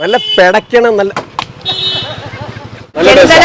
നല്ല പെടക്കണം നല്ല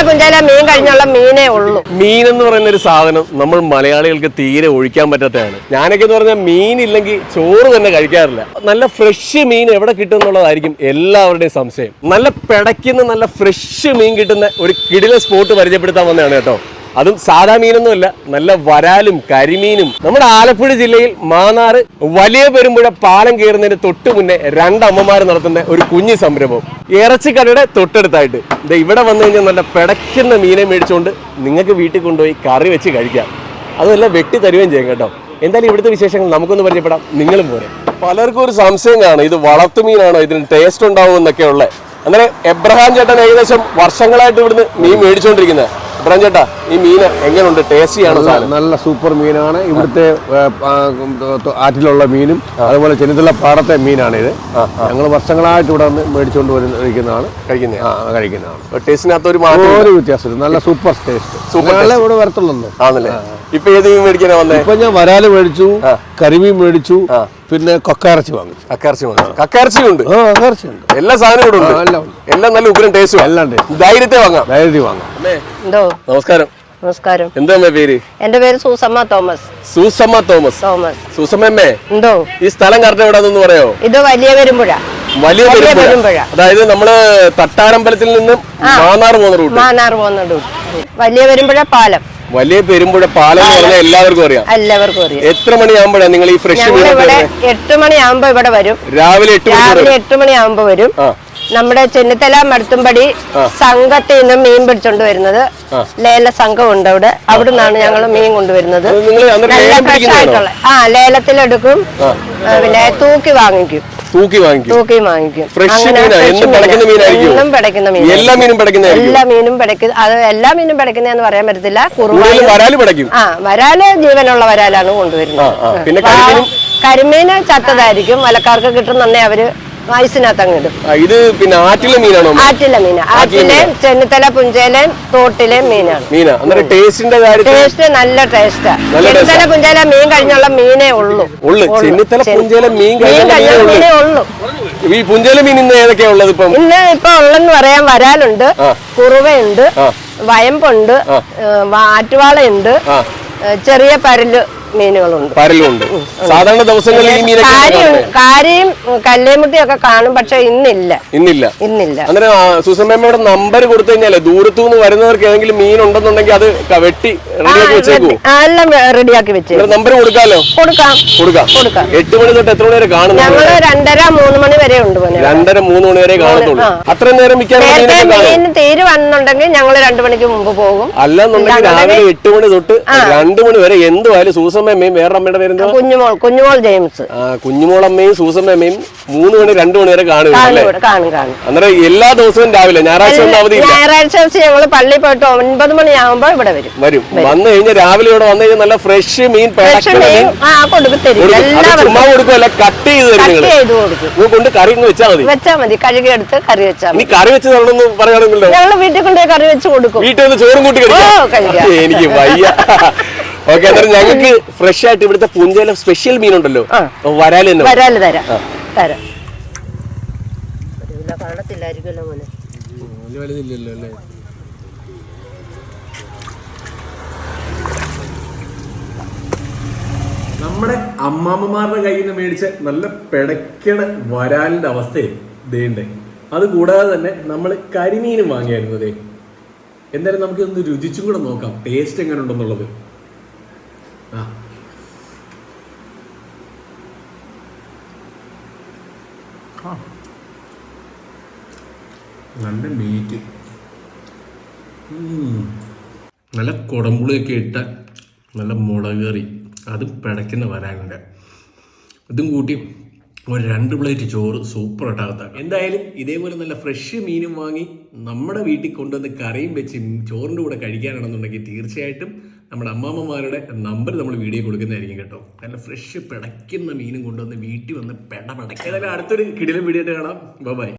പുഞ്ചല മീൻ കഴിഞ്ഞുള്ള മീനേ ഉള്ളൂ. മീൻ എന്ന് പറയുന്ന ഒരു സാധനം നമ്മൾ മലയാളികൾക്ക് തീരെ ഒഴിക്കാൻ പറ്റാത്തതാണ്. ഞാനൊക്കെ എന്ന് പറഞ്ഞാൽ മീൻ ഇല്ലെങ്കിൽ ചോറ് തന്നെ കഴിക്കാറില്ല. നല്ല ഫ്രഷ് മീൻ എവിടെ കിട്ടും എന്നുള്ളതായിരിക്കും എല്ലാവരുടെയും സംശയം. നല്ല പിടയ്ക്കുന്ന നല്ല ഫ്രഷ് മീൻ കിട്ടുന്ന ഒരു കിടില സ്പോട്ട് പരിചയപ്പെടുത്താൻ വന്നതാണ് കേട്ടോ. അതും സാധാ മീനൊന്നുമല്ല നല്ല വരാലും കരിമീനും. നമ്മുടെ ആലപ്പുഴ ജില്ലയിൽ മാന്നാറ് വലിയ പെരുമ്പുഴ പാലം കയറുന്നതിന് തൊട്ട് മുന്നേ രണ്ടമ്മമാർ നടത്തുന്ന ഒരു കുഞ്ഞു സംരംഭം. ഇറച്ചിക്കടയുടെ തൊട്ടടുത്തായിട്ട്. ഇവിടെ വന്നു കഴിഞ്ഞാൽ നല്ല പിടയ്ക്കുന്ന മീനെ മേടിച്ചുകൊണ്ട് നിങ്ങൾക്ക് വീട്ടിൽ കൊണ്ടുപോയി കറി വെച്ച് കഴിക്കാം. അതല്ല വെട്ടി തരുകയും ചെയ്യും കേട്ടോ. എന്തായാലും ഇവിടുത്തെ വിശേഷങ്ങൾ നമുക്കൊന്ന് പരിചയപ്പെടാം. നിങ്ങളും പോരെ. പലർക്കും ഒരു സംശയം കാണും. ഇത് വളർത്തു മീനാണോ? ഇതിന് ടേസ്റ്റ് ഉണ്ടാവും എന്നൊക്കെ ഉള്ളത് അങ്ങനെ എബ്രഹാം ചേട്ടൻ ഏകദേശം വർഷങ്ങളായിട്ട് ഇവിടുന്ന് മീൻ മേടിച്ചുകൊണ്ടിരിക്കുന്നത് എബ്രഹാം ചേട്ടാ ഈ മീൻ എങ്ങനെയുണ്ട് ടേസ്റ്റിയാണോ നല്ല സൂപ്പർ മീനാണ്. ഇവിടുത്തെ ആറ്റിലുള്ള മീനും അതുപോലെ ചെന്നിത്തല പാടത്തെ മീനാണ് ഇത്. ഞങ്ങൾ വർഷങ്ങളായിട്ട് ഇവിടെ നിന്ന് മേടിച്ചുകൊണ്ട് വരുന്ന കഴിക്കുന്നതാണ് കഴിക്കുന്നത് ആ, ആ, കഴിക്കുന്നതാണ്. ടേസ്റ്റിനകത്ത് ഒരു വ്യത്യാസമില്ല. നല്ല സൂപ്പർ ടേസ്റ്റ് സൂപ്പർ ഇവിടെ വരത്തുള്ളൂ. ആണല്ലേ? ഇപ്പൊ ഏത് മീൻ മേടിക്കാനാ വന്നേ? ഇപ്പൊ ഞാൻ വരാൽ മേടിച്ചു കരിമീൻ മേടിച്ചു പിന്നെ കൊക്കയിറച്ചി വാങ്ങിച്ചു. കക്കാറച്ചി വാങ്ങിച്ചു. കക്കാറച്ചി ഉണ്ട്. ആ ഇറച്ചി ഉണ്ട്. എല്ലാ സാധനവും ഇവിടെ ഉണ്ട്. എല്ലാം എല്ലാം നല്ല ഉഗ്രം ടേസ്റ്റും എല്ലാം taste. ധൈര്യത്തെ വാങ്ങാം. ധൈര്യത്തിൽ വാങ്ങാം. എന്തോ? നമസ്കാരം. നമസ്കാരം. എന്താ അമ്മേ പേര്? എന്റെ പേര് സൂസമ്മ തോമസ്. സൂസമ്മ തോമസ്. തോമസ്. സൂസമ്മേ എന്തോ? ഈ സ്ഥലം കറക്റ്റ് എവിടാന്ന് പറയോ ഇത് വലിയ പെരുമ്പുഴ. വലിയ പെരുമ്പുഴ. അതായത് നമ്മൾ തട്ടാരമ്പലത്തിൽ നിന്നും മാന്നാർ പോകുന്ന റൂട്ട്. മാനാർ പോകുന്ന റൂട്ട്. വലിയ പെരുമ്പുഴ പാലം. വലിയ പെരുമ്പുഴ പാലം എന്ന് പറഞ്ഞാൽ എല്ലാവർക്കും അറിയാം. എല്ലാവർക്കും അറിയാം. എത്ര മണിയാകുമ്പോഴാണ് നിങ്ങൾ ഈ ഫ്രഷ് ഞങ്ങൾ ഇവിടെ എട്ട് മണിയാകുമ്പോ ഇവിടെ വരും. രാവിലെ എട്ട് മണി രാവിലെ എട്ട് മണിയാകുമ്പോ വരും. നമ്മുടെ ചെന്നിത്തല മടുത്തുംപടി സംഘത്തിൽ നിന്ന് മീൻ പിടിച്ചോണ്ട് വരുന്നത്. ലേല സംഘം ഉണ്ട് അവിടെ അവിടെ നിന്നാണ് ഞങ്ങൾ മീൻ കൊണ്ടുവരുന്നത്. നല്ല ലേലം ഫ്രഷ് ആയിട്ടുള്ള ആ ലേലത്തിലെടുക്കും. പിന്നെ തൂക്കി വാങ്ങിക്കും. തൂക്കി വാങ്ങിക്കും. തൂക്കി വാങ്ങിക്കും. ഫ്രഷ് എന്നും. പിടയ്ക്കുന്ന മീൻ എല്ലാ മീനും പിടയ്ക്കുന്നതായിരിക്കും എല്ലാ മീനും പിടയ്ക്കുന്ന അത് എല്ലാ മീനും പിടയ്ക്കുന്നതെന്ന് പറയാൻ പറ്റത്തില്ല. വരാൽ പിടയ്ക്കും. ആ വരാൽ ജീവനുള്ള വരാലാണ് കൊണ്ടുവരുന്നത്. പിന്നെ കരിമീനും? ചത്തതായിരിക്കും. വലക്കാർക്ക് കിട്ടുന്നേ അവർ വയസ്സിനകത്ത് അങ്ങ് ഇടും ഇത് പിന്നെ ആറ്റിലെ മീനാണോ? ആറ്റിലെ മീന. ആറ്റിലെ ചെന്നിത്തല പുഞ്ചയിലെ തോട്ടിലെ മീനാണ്. മീനാ. അന്നേരം ടേസ്റ്റിന്റെ ടേസ്റ്റ് നല്ല ടേസ്റ്റാ. ചെന്നിത്തല പുഞ്ചയിലെ മീൻ കഴിഞ്ഞുള്ള മീനേ ഉള്ളൂ. ചെന്നിത്തല പുഞ്ചയിലെ മീൻ കഴിഞ്ഞ മീനേ ഉള്ളൂ. ഈ പുഞ്ചയിലെ മീൻ ഇന്ന് ഏതൊക്കെയാ ഉള്ളത് ഇപ്പം? ഇന്ന് ഇപ്പൊ ഉള്ളെന്ന് പറയാൻ വരാലുണ്ട്. കുറുവയുണ്ട് വയമ്പുണ്ട് ആറ്റുവാളയുണ്ട് ചെറിയ പരൽ മീനുകളുണ്ട്. പരലുണ്ട്. സാധാരണ ദിവസങ്ങളിൽ ഈ മീനൊക്കെ കാരിയും കാരിയും ഒക്കെ കാണും പക്ഷെ ഇന്നില്ല. ഇന്നില്ല. ഇന്നില്ല. അന്നേരം സുസമ്മയുടെ നമ്പർ കൊടുത്തു കഴിഞ്ഞാൽ ദൂരത്തു നിന്ന് വരുന്നവർക്ക് ഏതെങ്കിലും മീൻ ഉണ്ടെന്നുണ്ടെങ്കിൽ അത് വെട്ടി റെഡിയാക്കി വെച്ചേക്കൂ. എല്ലാം റെഡിയാക്കി വെച്ച് നമ്പർ കൊടുക്കാലോ? കൊടുക്കാം. കൊടുക്കാം. കൊടുക്കാം. എട്ട് മണി തൊട്ട് എത്ര മണി വരെ കാണും ഞങ്ങൾ രണ്ടര മൂന്ന് മണി വരെ ഉണ്ട് രണ്ടര മൂന്ന് മണി വരെ കാണത്തുള്ളൂ. അത്രയും നേരം മീൻ തീരുവാണെന്നുണ്ടെങ്കിൽ ഞങ്ങൾ രണ്ടു മണിക്ക് മുമ്പ് പോകും. അല്ലെന്നുണ്ടെങ്കിൽ രാവിലെ എട്ട് മണി തൊട്ട് രണ്ടു മണി വരെ എന്തുമായാലും സൂസമ്മയും വേറെ അമ്മയുടെ പേരെന്തോ കുഞ്ഞുമോൾ കുഞ്ഞുമോൾ ജെയിംസ്. ആ, കുഞ്ഞുമോളമ്മയും സൂസമ്മയും മൂന്ന് മണി രണ്ടു മണി വരെ കാണുക അന്നേരം എല്ലാ ദിവസവും രാവിലെ ഞായറാഴ്ച അവധിയില്ല ഞായറാഴ്ച ഞങ്ങൾ പള്ളിയിൽ പോയിട്ട് ഒൻപത് മണിയാകുമ്പോ ഇവിടെ വരും. വരും. വന്നു കഴിഞ്ഞാൽ രാവിലെ ഇവിടെ വന്നു കഴിഞ്ഞാൽ നല്ല ഫ്രഷ് മീൻ ചുമ്മാ കൊടുക്കുമല്ല കട്ട് ചെയ്ത് തരും കൊണ്ട് കറി വെച്ചാൽ മതി. വെച്ചാ മതി. കഴുകി എടുത്ത് കറി വെച്ചാൽ നീ മതി. കറി വെച്ച് തരണമെന്ന് പറയുകയാണെങ്കിലോ ഞങ്ങൾ വീട്ടിൽ കൊണ്ടുപോയി കറി വെച്ച് കൊടുക്കും. വീട്ടിൽ നിന്ന് ചോറും കൂട്ടി. കഴിക്കാം. എനിക്ക് വയ്യ. ഓക്കെ അന്നേരം ഞങ്ങൾക്ക് ഫ്രഷ് ആയിട്ട് ഇവിടുത്തെ പുഞ്ചയിലെ സ്പെഷ്യൽ മീൻ ഉണ്ടല്ലോ. വരാൽ തന്നെ. വരാൽ തരാം. തരാം. കാണത്തില്ലായിരിക്കുമല്ലോ മോനെ. നമ്മുടെ അമ്മാമ്മമാരുടെ കയ്യിൽ നിന്ന് മേടിച്ച നല്ല പിടയ്ക്കണ വരാലിന്റെ അവസ്ഥയെ ദേണ്ടേ അത് കൂടാതെ തന്നെ നമ്മൾ കരിമീനും വാങ്ങിയായിരുന്നു ദേ. എന്തായാലും നമുക്ക് ഒന്ന് രുചിച്ചും കൂടെ നോക്കാം. ടേസ്റ്റ് എങ്ങനെ ഉണ്ടെന്നുള്ളത് നല്ല മീറ്റ് നല്ല കുടമ്പുളിയൊക്കെ ഇട്ട നല്ല മുളക് കറി. അതും പിടയ്ക്കുന്ന വരാനുണ്ട്. ഇതും കൂട്ടി ഒരു രണ്ട് പ്ലേറ്റ് ചോറ് സൂപ്പർ ആയിട്ടാകത്താം എന്തായാലും ഇതേപോലെ നല്ല ഫ്രഷ് മീനും വാങ്ങി നമ്മുടെ വീട്ടിൽ കൊണ്ടുവന്ന് കറിയും വെച്ച് ചോറിന്റെ കൂടെ കഴിക്കാനാണെന്നുണ്ടെങ്കിൽ തീർച്ചയായിട്ടും നമ്മുടെ അമ്മാമ്മമാരുടെ നമ്പർ നമ്മൾ വീഡിയോ കൊടുക്കുന്നതായിരിക്കും കേട്ടോ. നല്ല ഫ്രഷ് പിടയ്ക്കുന്ന മീനും കൊണ്ടുവന്ന് വീട്ടിൽ വന്ന് പെട അടുത്തൊരു കിടിലും വീഡിയോ കാണാം. ബൈ